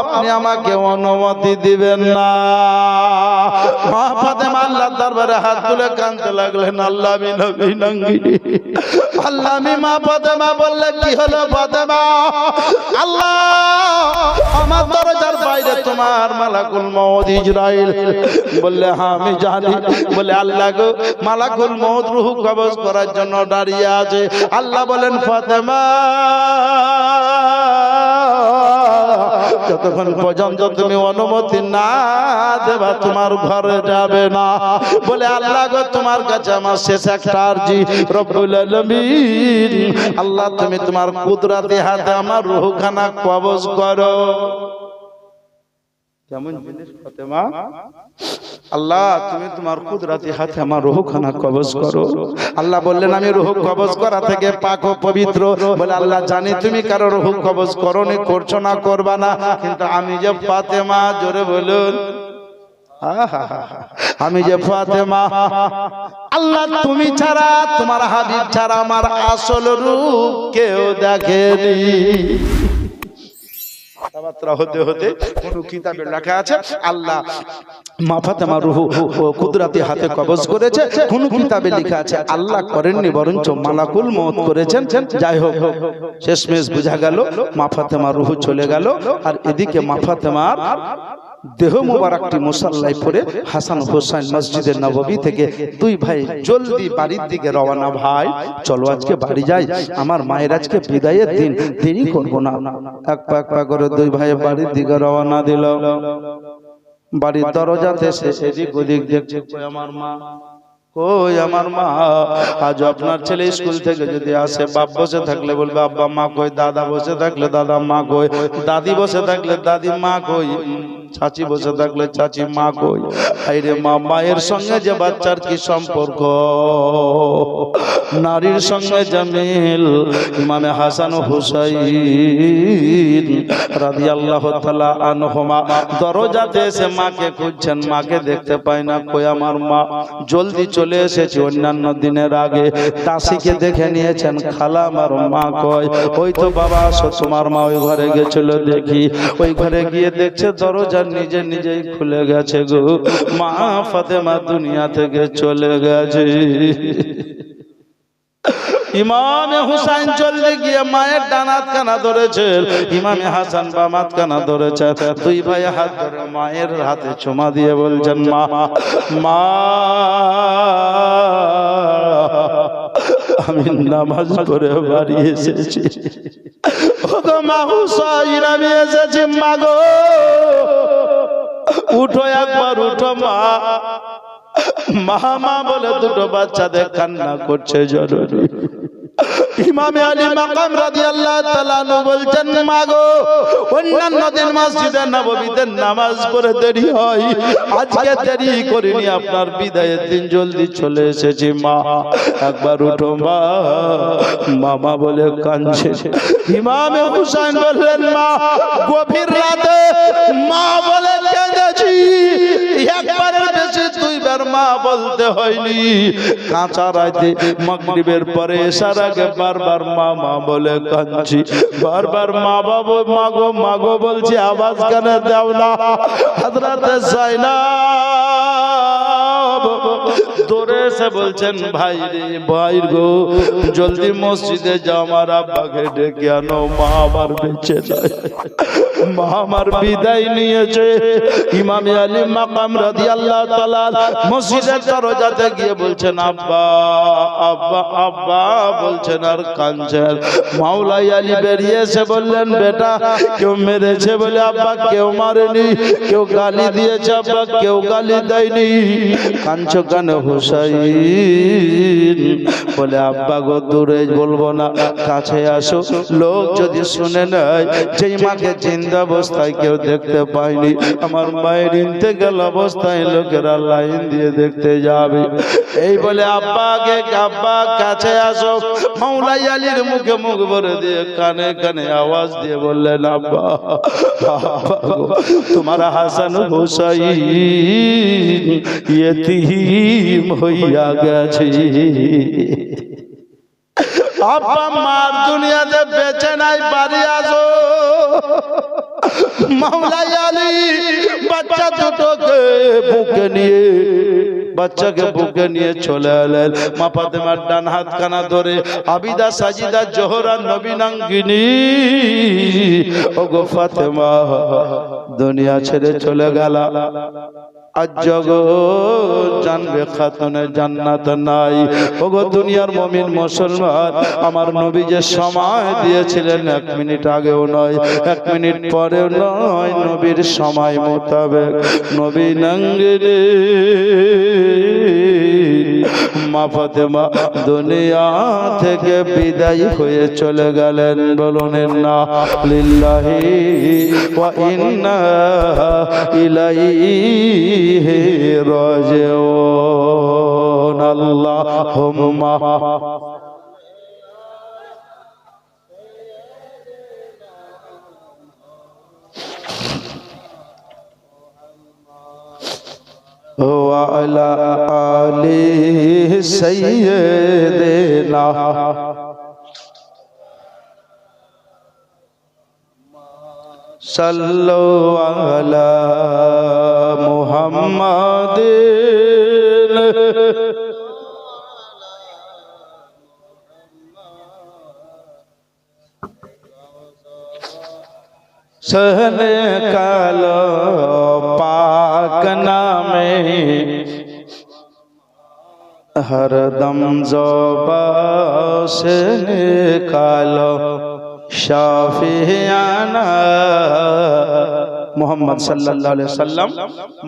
আপনি আমাকে অনুমতি দিবেন না। মা ফাতেমা আল্লাহ দরবারে হাত তুলে কাঁদতে লাগলেন, আল্লাহ আমি আল্লাহ মা ফাতেমা বললে কি আল্লাহ, আমার তোমার মালাকুল বললে হ্যাঁ জানি। বলে আল্লাহ গো, মালাকুল মউদ রূহ কবজ করার জন্য দাঁড়িয়ে আছে। আল্লাহ বলেন, ফাতেমা যতক্ষণ পর্যন্ত তুমি অনুমতি না দেবা, তোমার ঘরে যাবে না। বলে, আল্লাহ গো, তোমার কাছে আমার শেষ একটা আরজি। রব্বুল আলামিন, আল্লাহ তুমি তোমার কুদরতি হাতে আমার রুহখানা কবজ করো। কেমন জিনিস ফাতেমা আল্লাহ তুমি তোমার কুদরতি হাতে আমার রুহখানা কবজ করো। আল্লাহ বললেন আমি রুহ কবজ করা থেকে পাক ও পবিত্র। বলে আল্লাহ জানি তুমি কারও রুহ কবজ করনি করছ না করবা না। কিন্তু আমি যে ফাতেমা জোরে বলুন। আমি যে ফাতেমা আল্লাহ তুমি ছাড়া তোমার হাবিব ছাড়া আমার আসল রূপ কেউ দেখেনি। কথাবার্তা হতে হতে কোন কিতাবে লেখা আছে, আল্লাহ কুদরাতি হাতে কবজ করেছে, কোন কিতাবে লেখা আছে, আল্লাহ করেননি, বরঞ্চ মালাকুল মত করেছেন। যাই হোক শেষমেশ বোঝা গেল মাফাতে মারুহু রুহু চলে গেল, আর এদিকে মাফাতে ফাতেমার দেহ মোবারকটি মুসাল্লাই পরে হাসান হোসেন মসজিদের নববী থেকে দুই ভাই জলদি বাড়ির দিকে রওনা, ভাই, চলো আজকে বাড়ি যাই। আমার মায়ের আজকে বিদায়ের দিন। দেরি করব না। এক পা এক পা করে দুই ভাই বাড়ির দিকে রওনা দিল। বাড়ির দরজাতে সে এদিক ওদিক দেখছে আমার মা? কই আমার মা? আজ আপনার ছেলে স্কুল থেকে যদি আসে, বাপ বসে থাকলে বলবে, আব্বা, মা কই? দাদা বসে থাকলে দাদা, মা কই? দাদি বসে থাকলে দাদি, মা কই? চাচি বসে থাকলে চাচি মা কই? আইরে মা মায়ের সঙ্গে যে বাচ্চার কি সম্পর্ক? নারীর সঙ্গে জামিল ইমামে হাসান হুসাইন রাদিয়াল্লাহু তাআলা আনহুমা। দরজাতে এসে মাকে খুঁজছেন, মাকে দেখতে পাই না। কই আমার মা? জলদি চলে এসেছে অন্যান্য দিনের আগে। দাসীকে দেখে নিয়েছেন, খালা, আমার মা কয় ওই তো বাবা, আসো, তোমার মা ওই ঘরে গেছিল, দেখি। ওই ঘরে গিয়ে দেখছে, দরজা নিজে নিজেই খুলে গেছে গো। মা ফাতেমা দুনিয়া থেকে চলে গেছে। ইমামে হুসাইন চলতে গিয়ে মায়ের ডানাত কানা ধরেছে ইমামে হাসান বামাত কানা ধরেছে দুই ভাই হাত ধরে মায়ের হাতে চুমা দিয়ে বলছেন, মা মা, আমি নামাজ পড়ে বাড়ি এসেছি। মা হুসাইন, আমি এসেছি, মা গো। উঠো একবার, উঠো মা। মা মা বলে দুটো বাচ্চাদের কান্না করছে জরুরি। ইমামে আলী মাকাম রাদিয়াল্লাহু তাআলা আনহু বলছেন মা গো অন্যান্য দিন মসজিদে নববীতে নামাজ পড়ে দেরি হয়। আজকে দেরি করিনি, আপনার বিদায়ের দিন জলদি চলে এসেছি, মা। একবার উঠো, মা। মামা বলে, কাঁদছে। ইমামে হুসাইন বললেন, মা, গভীর রাতে মা বলে বেশি দুইবার মা বলতে হয়নি। কাঁচা রাতে মাগরিবের পরে এসার আগে বারবার মা মা বলে কাঁদছি। বারবার মা বাবু মাগো মাগো বলছি, আওয়াজ কেন দাও না? হাজরাতে যাই না এসে বলছেন, ভাই রে ভাই গো, জলদি মসজিদে যাও, আমার আব্বাকে ডেকে আনো, মা আমার বেঁচে নাই মা আমার বিদায় নিয়েছে। ইমামে আলী মাকাম রাদিয়াল্লাহু তাআলা মসজিদের দরজাতে গিয়ে বলছেন, আব্বা আব্বা আব্বা, বলছেন, আর কাঁদছেন মাওলাই আলী বেরিয়ে এসে বললেন, বেটা, কেউ মেরেছে বলে আব্বা, কেউ মারেনি। কেউ গালি দিয়েছে আব্বা, কেউ গালি দেয়নি। কাঞ্চ কানে হুসাইন? বলে, আব্বা গো, দূরে বলব না, কাছে আসো। লোক যদি শুনে নেয়, যেই মাকে জিন্দা অবস্থায় কেউ দেখতে পায়নি। আমার মায়ের ইন্তেকাল অবস্থায় লোকেরা লাইন দিয়ে দেখতে যাবে। এই বলে আব্বাকে আব্বা, কাছে আসো। মাওলাই আলীর মুখে মুখ ভরে দিয়ে কানে কানে আওয়াজ দিয়ে বললেন, আব্বা আব্বা তোমার হাসান হুসাইন ইয়তিম হইয়া গেছে। আব্বা, মার দুনিয়াতে বেঁচে নাই, বাড়ি আসো। মাওলাই আলী বাচ্চা দুটোকে বুকে নিয়ে বাচ্চাকে বুকে নিয়ে চলে এলেন। মা ফাতেমার ডান হাত কানা ধরে আবিদা সাজিদা জোহরা নবীনাঙ্গিনী ও গো ফাতেমা দুনিয়া ছেড়ে চলে গেল আজ জগৎ জানবে খাতুনে জান্নাত নাই। ওগো দুনিয়ার মমিন মুসলমান, আমার নবী যে সময় দিয়েছিলেন এক মিনিট আগেও নয়, এক মিনিট পরেও নয়, নবীর সময় মোতাবেক। নবী নাঙ্গিরে মা ফাতেমা দুনিয়া থেকে বিদায় হয়ে চলে গেলেন বলুন না লিল্লাহি ওয়া ইন্না ইলাইহি রাজিউন আল্লাহুম্মা وعلى آل سيدنا صلوا على محمد سهن کالو হরদম জবাসে কালো শাফিয়ানা। মোহাম্মদ সাল্লাহ সাল্লাম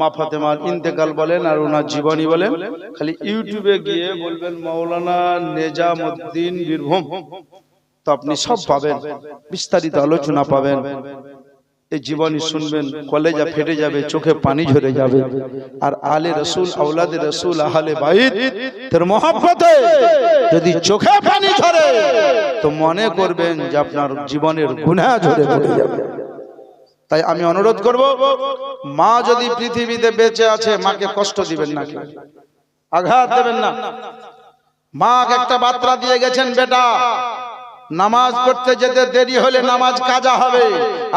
মা ফাতেমার ইন্তেকাল বলেন আর ওনার জীবনী বলেন। খালি ইউটিউবে গিয়ে বলবেন মৌলানা নেজামুদ্দিন বীরভূম। তো আপনি সব পাবেন, বিস্তারিত আলোচনা পাবেন। এই জীবনী শুনবেন কলেজা ফেটে যাবে চোখে পানি ঝরে যাবে। আর আলে রসুল আউলাদে রসুল আহলে বাইত তোর মহব্বতে যদি চোখে পানি ঝরে তো মনে করবেন যে আপনার জীবনের গুনাহ ঝরে পড়ে যাবে। তাই আমি অনুরোধ করব মা যদি পৃথিবীতে বেঁচে আছে মাকে কষ্ট দিবেন না আঘাত দেবেন না। মা একটা বার্তা দিয়ে গেছেন বেটা নামাজ পড়তে যেতে দেরি হলে নামাজ কাজা হবে।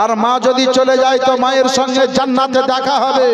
আর মা যদি চলে যায় তো মায়ের সঙ্গে জান্নাতে দেখা হবে।